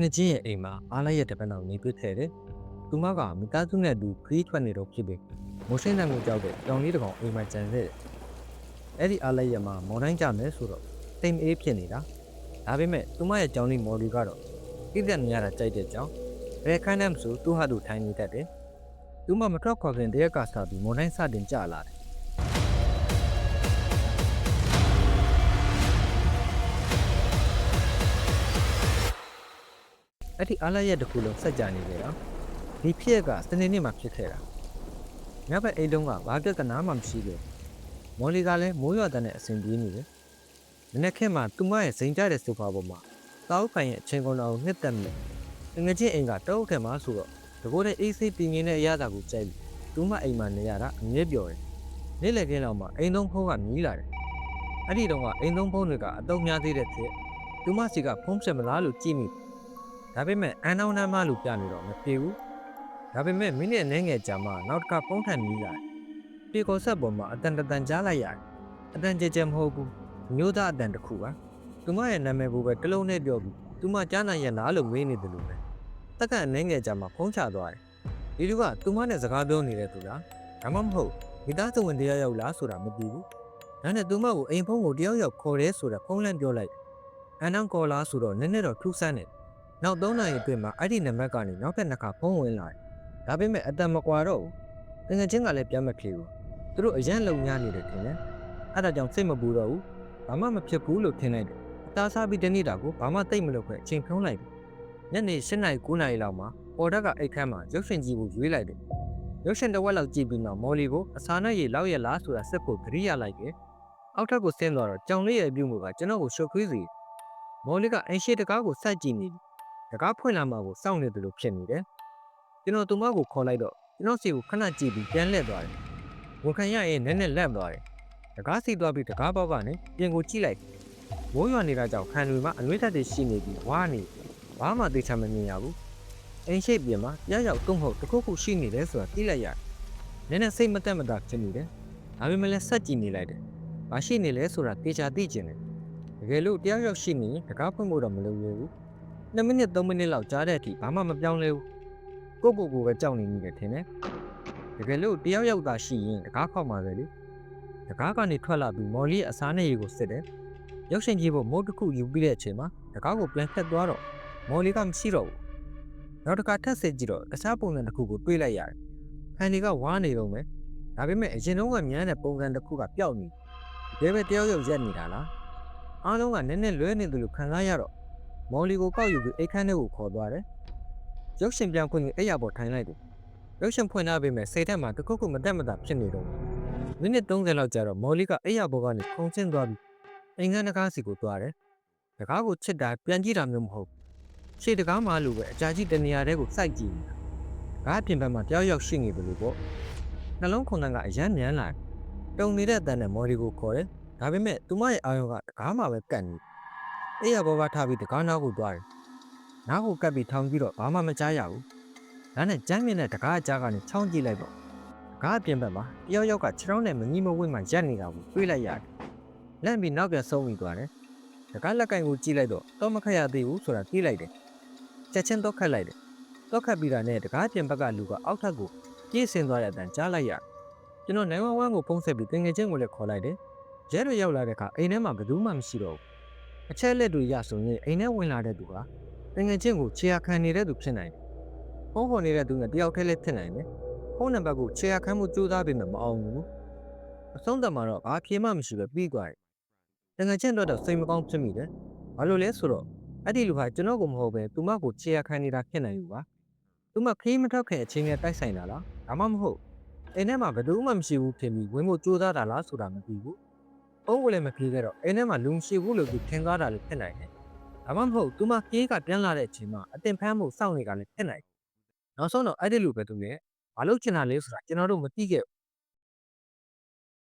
ငယ်ချင်းရဲ့အိမ်မှာအားလိုက်ရဲ့တပတ်လောက်နေတွေ့ခဲ့တယ်။သူမကမိသားစုနဲ့အတူခရီးထွက်နေတော့ဖြစ်ပေမိုးရှင်းတဲ့မျိုးကြောက်တဲ့တောင်လေးတစ်ကောင်အိမ်မှာကျန်ခဲ့တယ်။အဲ့ဒီအားလိုက်ရဲ့မှာမော်တိုင်းကြမယ်ဆိုတော့တိမ်အေးဖြစ်နေတာ။ဒါပေမဲ့သူမရဲ့ကြောင်လေးမော်လီကတော့ဣသက်နေရတာကြိုက်တဲ့ကြောင်ဘယ်ခိုင်းတယ်မဆိုသူ့ဟာသူထိုင်နေတတ်တယ်။သူမမထွက်ခွာခင်တရက်ကစားပြီးမော်တိုင်းစတင်ကြလာတယ်။ အဲ့ဒီအားလိုက်ရဲ့တစ်ခုလုံးစက်ကြနေကြတာ။ဒီဖြစ်ရက်ကစနေနေ့မှာဖြစ်ခဲ့တာ။ညဘက်အိမ်လုံးကဘာပြဿနာမှမရှိဘူး။မော်လီကလည်းမိုးရွာတဲ့နဲ့အဆင်ပြေနေတယ်။မနေ့ကမှသူမရဲ့ဇိမ်ကြတဲ့ဆိုဖာပေါ်မှာတောက်ခိုင်ရဲ့အချင်းကုန်တော်ကိုနှစ်သက်မြဲငွေချင်းအိမ်ကတောက်ထဲမှာဆိုတော့တကိုယ်နဲ့အေးဆေးပြင်းငင်းတဲ့အရာသာကိုကြိုက်ပြီးသူမအိမ်မှာနေရတာအမြဲပြော်တယ်။နေ့လည်ခင်းလောက်မှာအိမ်သုံးဖုံးကမြည်လာတယ်။အဲ့ဒီတော့ကအိမ်သုံးဖုံးတွေကအတုံးများသေးတဲ့ဖြစ်သူမစီကဖုံးချက်မလားလို့ကြည့်မိ ဒါပေမဲ့အန်နောင်နမ်းမလို့ပြနေတော့မပြေဘူး။ဒါပေမဲ့မိနစ်အနည်းငယ်ကြာမှနောက်တစ်ခါဖုံးထန်မြည်လာတယ်။ပြေကောဆက်ပေါ်မှာအတန်တန်ကြားလိုက်ရတယ်။အတန်ကြဲကြဲမဟုတ်ဘူး။မျိုးသားအတန်တစ်ခုပါ။သူမရဲ့နာမည်ကိုပဲတလုံးနဲ့ပြောပြီးသူမကြားနိုင်ရလားလို့မေးနေတယ်လို့ပဲ။တက်ကအနေငယ်ကြာမှဖုံးချသွားတယ်။ဒီလူကသူမနဲ့စကားပြောနေတဲ့သူလား။ဒါမှမဟုတ်မိသားစုဝင်တရားရောက်လားဆိုတာမသိဘူး။ဒါနဲ့သူမကိုအိမ်ဖုံးကိုတယောက်ယောက်ခေါ်ရဲဆိုတာဖုံးလန့်ပြောလိုက်တယ်။အန်နန်ကော်လာဆိုတော့နည်းနည်းတော့ထူးဆန်းတယ်။ နောက်၃နာရီအတွင်းမှာအဲ့ဒီနံပါတ်ကနေနောက်ထပ်နှစ်ခါဖုံးဝင်လာတယ်။ဒါပေမဲ့အတန်မကွာတော့ဘူး။တကယ်ချင်းကလည်းပြန်မဖြေဘူး။သူတို့အရန်လုံညနေတယ်ထင်တယ်။အဲ့ဒါကြောင့်စိတ်မပူတော့ဘူး။ဘာမှမဖြစ်ဘူးလို့ထင်လိုက်တယ်။အသားစားပြီးတနေ့တာကိုဘာမှတိတ်မလုပ်ခဲ့အချိန်ဖြုံးလိုက်တယ်။ညနေ၈နာရီ9နာရီလောက်မှာပေါ်တက်ကအိတ်ခမ်းမှာရုပ်ရှင်ကြည့်ဖို့ရွေးလိုက်တယ်။ရုပ်ရှင်တစ်ဝက်လောက်ကြည့်ပြီးနောက်မော်လီကိုအစာနဲ့ရေလောက်ရလားဆိုတာစက်ကိုသတိရလိုက်တယ်။အောက်ထပ်ကိုဆင်းသွားတော့ကြောင်လေးရဲ့အပြုံးကကျွန်တော်ကိုရှုပ်ခွေးစီ။မော်လီကအိမ်ရှိတကားကိုစိုက်ကြည့်နေပြီ။ တကားဖွင့်လာမှကိုစောင့်နေတယ်လို့ဖြစ်နေတယ်။ကျွန်တော်သူမကိုခေါ်လိုက်တော့ကျွန်တော်စီကိုခဏကြည့်ပြီးပြန်လှည့်သွားတယ်။ဝန်ခံရရင်နည်းနည်းလက်သွားတယ်။တကားစီသွားပြီးတကားပေါက်ကနေပြင်ကိုကြည့်လိုက်။မိုးရွာနေတာကြောင့်ခံတွေမှာအနှွေးထက်တွေရှိနေပြီးဝါနေဘာမှသိချင်မမြင်ရဘူး။အိမ်ရှိပြင်မှာရရောက်တုံးဟုတ်တစ်ခုခုရှိနေတယ်ဆိုတာသိလိုက်ရတယ်။နည်းနည်းစိတ်မသက်မသာဖြစ်နေတယ်။ဒါပေမဲ့လည်းဆက်ကြည့်နေလိုက်တယ်။ဘာရှိနေလဲဆိုတာသိချာသိကျင်တယ်။တကယ်လို့တယောက်ယောက်ရှိနေရင်တကားဖွင့်ဖို့တော့မလုပ်ရဘူး။ 2မိနစ်3မိနစ်လောက်ကြားတဲ့အထိဘာမှမပြောင်းလဲဘူး။ကိုယ့်ကိုယ်ကိုပဲကြောက်နေမိတယ်ထင်တယ်။တကယ်လို့တယောက်ယောက်သာရှိရင်တကားခောက်မှာပဲလေ။တကားကနေထွက်လာပြီးမော်လီရဲ့အစားနဲ့ရေကိုစစ်တယ်။ရုပ်ရှင်ကြည့်ဖို့မိုးတစ်ခုယူပြီးတဲ့အချိန်မှာတကားကိုပြန်ဖက်သွားတော့မော်လီကမရှိတော့ဘူး။နောက်တစ်ခါထပ်စစ်ကြည့်တော့တခြားပုံစံတစ်ခုကိုတွေးလိုက်ရတယ်။ဖန်ဒီကဝါနေတော့မယ်။ဒါပေမဲ့အရင်တုန်းကမြန်းတဲ့ပုံစံတစ်ခုကပျောက်နေတယ်။ဒီပဲတယောက်ယောက်ရက်နေတာလား။အားလုံးကနည်းနည်းလွဲနေတယ်လို့ခံစားရတော့ မော်လီကိုကောက်ယူပြီးအိတ်ခမ်းထဲကိုခေါ်သွားတယ်။ရုပ်ရှင်ပြန်ဖွင့်ပြီးအဲ့ရပေါ်ထိုင်လိုက်တယ်။ရုပ်ရှင်ဖွင့်ထားပေမဲ့စိတ်ထဲမှာတစ်ခုခုမတက်မတာဖြစ်နေတော့မိနစ်30လောက်ကြာတော့မော်လီကအဲ့ရပေါ်ကနေခုန်ဆင်းသွားပြီးအိမ်ခမ်းတကားစီကိုသွားတယ်။တကားကိုချစ်တာပြန်ကြည့်တာမျိုးမဟုတ်ဘူး။ရှေ့တကားမှလိုပဲအကြာကြီးတနေရာတဲကိုစိုက်ကြည့်နေတာ။ကားပြင်ပမှာတယောက်ယောက်ရှိနေတယ်လို့ပေါ့။နှလုံးခုန်တန်းကအရန်မြန်လာတယ်။တုံနေတဲ့အတန်းနဲ့မော်လီကိုခေါ်တယ်။ဒါပေမဲ့သူမရဲ့အာရုံကတကားမှပဲကတ်နေတယ်။ အဲ့ရပေါ်ကထားပြီးတကားနောက်ကိုသွားတယ်။နောက်ကိုကပ်ပြီးထောင်ပြီးတော့ဘာမှမကြားရဘူး။ဒါနဲ့ကျမ်းမြင့်တဲ့တကားအကြားကနေချောင်းကြည့်လိုက်ပေါ့။ကားအပြင်ဘက်မှာတယောက်ယောက်ကခြေထောက်နဲ့မငီးမဝင့်မှရက်နေတာကိုတွေးလိုက်ရတယ်။လန့်ပြီးနောက်ပြန်ဆုံးပြီးသွားတယ်။တကားလက်ကင်ကိုကြည့်လိုက်တော့တော့မခက်ရသေးဘူးဆိုတာသိလိုက်တယ်။ချက်ချင်းတော့ခတ်လိုက်တယ်။တော့ခတ်ပြီးတာနဲ့တကားပြင်ဘက်ကလူကအောက်ထပ်ကိုပြေးဆင်းသွားတဲ့အတန်ကြားလိုက်ရတယ်။ကျွန်တော်911ကိုဖုန်းဆက်ပြီးတင်ငယ်ချင်းကိုလည်းခေါ်လိုက်တယ်။ရဲတွေရောက်လာတဲ့အခါအိမ်ထဲမှာဘယ်သူမှမရှိတော့ဘူး။ အချက်လက်တွေရဆိုရင်အိမ်ထဲဝင်လာတဲ့သူကတင်ငယ်ချင်းကိုခြေရခံနေတဲ့သူဖြစ်နိုင်တယ်။ဖုန်းခေါ်နေတဲ့သူနဲ့တယောက်တည်းလည်းဖြစ်နိုင်တယ်။ဖုန်းနံပါတ်ကိုခြေရခံမှုစူးစမ်းပေမဲ့မအောင်ဘူး။အဆုံးသတ်မှာတော့ဘာဖြေမှမရှိပဲပြီးသွားတယ်။တင်ငယ်ချင်းတော့တော့စိတ်မကောင်းဖြစ်မိတယ်။ဘာလို့လဲဆိုတော့အဲ့ဒီလူဟာကျွန်တော်ကိုမဟုတ်ပဲသူမကိုခြေရခံနေတာဖြစ်နိုင်ဘူးပါ။သူမခရီးမထွက်ခင်အချိန်နဲ့တိုက်ဆိုင်တာလား။ဒါမှမဟုတ်အိမ်ထဲမှာဘယ်သူမှမရှိဘူးဖြစ်ပြီးဝင်ဖို့ကြိုးစားတာလားဆိုတာမသိဘူး။ အုံးကလည်းမပြေခဲ့တော့အိမ်ထဲမှာလူမရှိဘူးလို့သူထင်သွားတာလည်းဖြစ်နိုင်တယ်။ဒါမှမဟုတ်သူမခရီးကပြန်လာတဲ့အချိန်မှာအတင်ဖမ်းမှုစောင့်နေတာလည်းဖြစ်နိုင်တယ်။နောက်ဆုံးတော့အဲ့ဒီလူပဲသူနဲ့မလုပ်ချင်တာလေဆိုတာကျွန်တော်တို့မသိခဲ့ဘူး